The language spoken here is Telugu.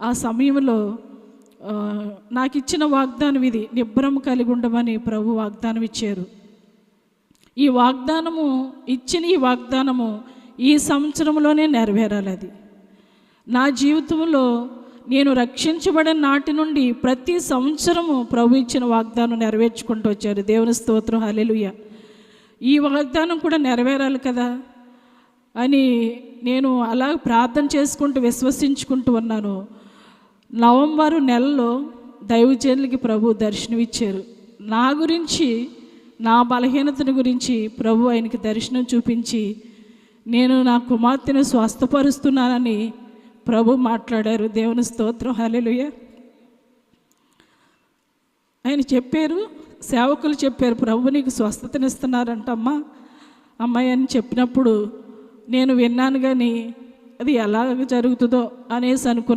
ఆ సమయంలో నాకు ఇచ్చిన వాగ్దానం ఇది నిబ్బరం కలిగి ఉండమని ప్రభు వాగ్దానం ఇచ్చారు. ఈ వాగ్దానము ఇచ్చిన ఈ వాగ్దానము ఈ సంవత్సరంలోనే నెరవేరాలి అది. నా జీవితంలో నేను రక్షించబడిన నాటి నుండి ప్రతి సంవత్సరము ప్రభు ఇచ్చిన వాగ్దానం నెరవేర్చుకుంటూ వచ్చారు. దేవుని స్తోత్రం హలెలుయ ఈ వాగ్దానం కూడా నెరవేరాలి కదా అని నేను అలా ప్రార్థన చేసుకుంటూ విశ్వసించుకుంటూ ఉన్నాను. నవంబర్ నెలలో దైవజనులకి ప్రభు దర్శనమిచ్చారు. నా గురించి నా బలహీనతను గురించి ప్రభు ఆయనకి దర్శనం చూపించి నేను నా కుమార్తెను స్వస్థపరుస్తున్నానని ప్రభు మాట్లాడారు. దేవుని స్తోత్రం. హలెలుయ ఆయన చెప్పారు సేవకులు చెప్పారు ప్రభు నీకు స్వస్థతనిస్తున్నారంటమ్మా అమ్మాయి అని చెప్పినప్పుడు నేను విన్నాను కానీ అది ఎలా జరుగుతుందో అనేసి అనుకున్నాను